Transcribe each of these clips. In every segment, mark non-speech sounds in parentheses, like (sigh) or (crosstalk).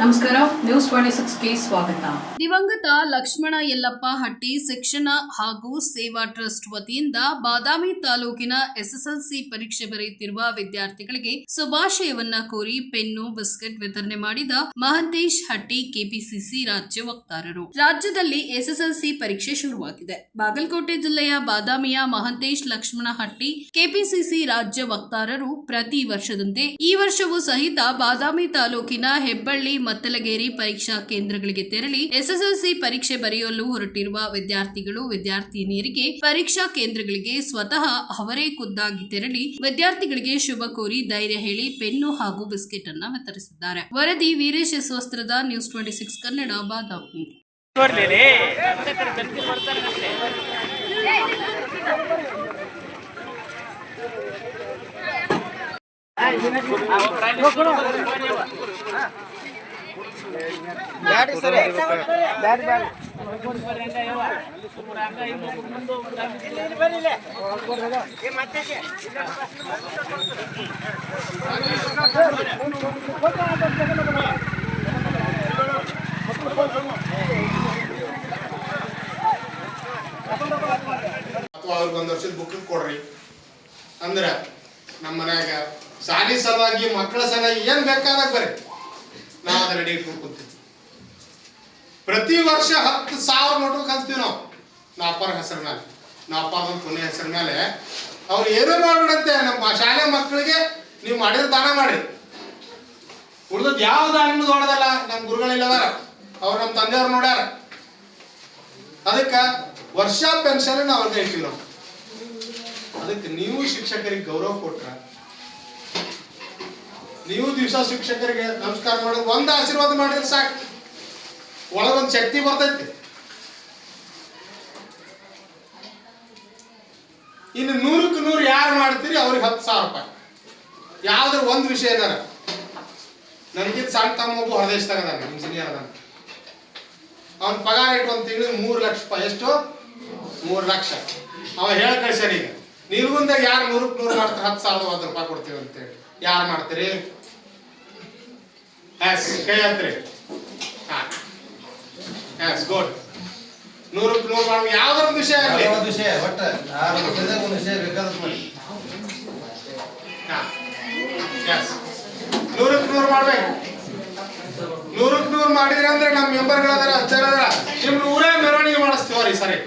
ನಮಸ್ಕಾರ news twenty ಸ್ವಾಗತ. ದಿವಂಗತ ಲಕ್ಷ್ಮಣ ಯಲ್ಲಪ್ಪ ಹಟ್ಟಿ ಶಿಕ್ಷಣ ಹಾಗೂ ಸೇವಾ ಟ್ರಸ್ಟ್ ವತಿಯಿಂದ ಬಾದಾಮಿ ತಾಲೂಕಿನ ಎಸ್ಎಸ್ಎಲ್ಸಿ ಪರೀಕ್ಷೆ ಬರೆಯುತ್ತಿರುವ ವಿದ್ಯಾರ್ಥಿಗಳಿಗೆ ಶುಭಾಶಯವನ್ನ ಕೋರಿ ಪೆನ್ನು, ಬಿಸ್ಕೆಟ್ ವಿತರಣೆ ಮಾಡಿದ ಮಹಂತೇಶ್ ಹಟ್ಟಿ ಕೆಪಿಸಿಸಿ ರಾಜ್ಯ ವಕ್ತಾರರು. ರಾಜ್ಯದಲ್ಲಿ ಎಸ್ಎಸ್ಎಲ್ಸಿ ಪರೀಕ್ಷೆ ಶುರುವಾಗಿದೆ. ಬಾಗಲಕೋಟೆ ಜಿಲ್ಲೆಯ ಬಾದಾಮಿಯ ಮಹಂತೇಶ್ ಲಕ್ಷ್ಮಣ ಹಟ್ಟಿ ಕೆಪಿಸಿಸಿ ರಾಜ್ಯ ವಕ್ತಾರರು ಪ್ರತಿ ವರ್ಷದಂತೆ ಈ ವರ್ಷವೂ ಸಹಿತ ಬಾದಾಮಿ ತಾಲೂಕಿನ ಹೆಬ್ಬಳ್ಳಿ ಮತ್ತಲಗೇರಿ ಪರೀಕ್ಷಾ ಕೇಂದ್ರಗಳಿಗೆ ತೆರಳಿ ಎಸ್ಎಸ್ಎಲ್ಸಿ ಪರೀಕ್ಷೆ ಬರೆಯಲು ಹೊರಟಿರುವ ವಿದ್ಯಾರ್ಥಿಗಳು ವಿದ್ಯಾರ್ಥಿನಿಯರಿಗೆ ಪರೀಕ್ಷಾ ಕೇಂದ್ರಗಳಿಗೆ ಸ್ವತಃ ಅವರೇ ಖುದ್ದಾಗಿ ತೆರಳಿ ವಿದ್ಯಾರ್ಥಿಗಳಿಗೆ ಶುಭ ಕೋರಿ ಧೈರ್ಯ ಹೇಳಿ ಪೆನ್ನು ಹಾಗೂ ಬಿಸ್ಕೆಟ್ ಅನ್ನ ವಿತರಿಸಿದ್ದಾರೆ. ವರದಿ Veeresh S Vastrad news twenty six Kannada, Badami. ಬರ್ಲಿ ಅಥವಾ ಅವ್ರಿಗೆ ಒಂದು ವರ್ಷದ ಬುಕ್ ಕೊಡ್ರಿ. ಅಂದ್ರ ನಮ್ಮ ಮನ್ಯಾಗ ಶಾಲಿ ಸಲುವಾಗಿ ಮಕ್ಕಳ ಸಲುವಾಗಿ ಏನ್ ಬೇಕಾದಾಗ ಬರ್ರಿ. ನಾವು ಅದನ್ನ ರೆಡಿ ಇಟ್ಕೊಂಡು ಕೂತೀವಿ ಪ್ರತಿ ವರ್ಷ ಹತ್ತು ಸಾವಿರ ನೋಟು ಕಲ್ತೀವಿ ನಾವು. ನಾ ಅಪ್ಪರ ಹೆಸರ ಮೇಲೆ ಅಪ್ಪರ ಕೊನೆ ಹೆಸರ ಮೇಲೆ ಅವ್ರು ಏನೂ ಮಾಡ್ಬಿಡಂತೆ, ನಮ್ಮ ಶಾಲೆ ಮಕ್ಕಳಿಗೆ ನೀವು ಮಾಡಿದ ದಾನ ಮಾಡಿ ಉಳಿದದ್ದು ಯಾವ ದಾನ ದೊಡ್ಡದಲ್ಲ ನಮ್ಮ ಗುರುಗಳಿಲ್ಲದಾರ. ಅವ್ರು ನಮ್ಮ ತಂದೆಯವ್ರು ನೋಡ್ಯಾರ. ಅದಕ್ಕೆ ವರ್ಷ ಪೆನ್ಷನ್ ಅವ್ರಿಗೆ ಇಟ್ಟಿವಿ ನಾವು. ಅದಕ್ಕೆ ನೀವು ಶಿಕ್ಷಕರಿಗೆ ಗೌರವ ಕೊಟ್ರ ನೀವು ದಿವಸ ಶಿಕ್ಷಕರಿಗೆ ನಮಸ್ಕಾರ ಮಾಡಿ, ಒಂದು ಆಶೀರ್ವಾದ ಮಾಡಿದ್ರೆ ಸಾಕು. ಒಳಗೊಂದು ಶಕ್ತಿ ಬರ್ತೈತಿ. ಇನ್ನು ನೂರಕ್ಕೆ ನೂರು ಯಾರು ಮಾಡ್ತೀರಿ, ಅವ್ರಿಗೆ ಹತ್ತು ಸಾವಿರ ರೂಪಾಯಿ. ಯಾವ್ದ್ರ ಒಂದು ವಿಷಯ ಏನಾರ. ನನಗಿದ್ ಸಣ್ಣ ತಮ್ಮ ಒಬ್ಬ ಹೊರದೇಶದಾಗ ಅದಾನ ಇಂಜಿನಿಯರ್ ಅದಾನ. ಅವ್ನ ಪಗಾರ ಇಟ್ಟು ಒಂದು ತಿಂಗಳಿಗೆ ಮೂರು ಲಕ್ಷ ರೂಪಾಯಿ. ಎಷ್ಟು? ಮೂರು ಲಕ್ಷ. ಅವ ಹೇಳ ಕಳ್ಸ್ಯಾನ ಈಗ. ನಿರ್ಗುಂದಾಗ ಯಾರು ನೂರಕ್ಕೆ ನೂರು ಮಾಡ್ತಾರೆ, ಹತ್ತು ಸಾವಿರದ ಒಂದು ರೂಪಾಯಿ ಕೊಡ್ತೀವಿ ಅಂತೇಳಿ ಯಾರು ಮಾಡ್ತೀರಿ? ಹ್ಯಾಸ್ ಕೈ ಹತ್ರಿ ಹಾ ಎಸ್ ಗುಡ್ ನೂರಕ್ಕೆ ನೂರು ಮಾಡಿ ಯಾವ್ದಾರ ವಿಷಯ ಆಗಲಿ. ಒಂದು ವಿಷಯ ಒಟ್ಟ ಆರು ಒಂದು ವಿಷಯ ಬೇಕಾದಷ್ಟು ಮಾಡಿ. ಹಾ ಎಸ್ ನೂರಕ್ಕೆ ನೂರು ಮಾಡ್ಬೇಕು. ನೂರಕ್ಕೆ ನೂರು ಮಾಡಿದ್ರೆ ಅಂದ್ರೆ ನಮ್ಮ ಮೆಂಬರ್ಗಳದಾರ ಹಚ್ಚಾರ ನಿಮ್ ಊರೇ ಮೆರವಣಿಗೆ ಮಾಡಿಸ್ತೀವ್ರಿ ಸರಿ. (laughs)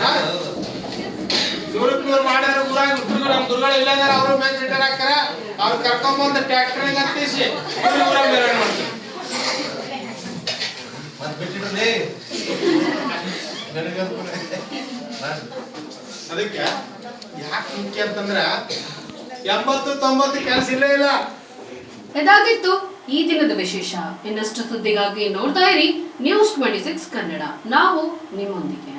ಹಾ? ನೂರಕ್ಕೆ ನೂರು ಮಾಡಿ ನಮ್ಮ ಇಲ್ಲ ಇಲ್ಲದಾರ ಅವರು ಮೇಲೆ ರಿಟರ್ನ್ ಹಾಕ್ತಾರ ಅವ್ರು ಕರ್ಕೊಂಬಂದು ಟ್ರ್ಯಾಕ್ಟರ್ಗೆ ಹತ್ತಿಸಿ ಊರಾಗ ಮೆರವಣಿಗೆ ಮಾಡ್ತೀವಿ ಮತ್ತೆ ಬಿಟ್ಟಿಡ್ರಿ ಅದಕ್ಕೆ ಯಾಕೆ ಮುಖ್ಯ ಅಂತಂದ್ರ ಎಂಬತ್ತು ತೊಂಬತ್ತು ಕೆಲಸ ಇಲ್ಲೇ ಇಲ್ಲ. ಇದಾಗಿತ್ತು ಈ ದಿನದ ವಿಶೇಷ. ಇನ್ನಷ್ಟು ಸುದ್ದಿಗಾಗಿ ನೋಡ್ತಾ ಇರಿ ನ್ಯೂಸ್ ಟ್ವೆಂಟಿ ಸಿಕ್ಸ್ ಕನ್ನಡ. ನಾವು ನಿಮ್ಮೊಂದಿಗೆ.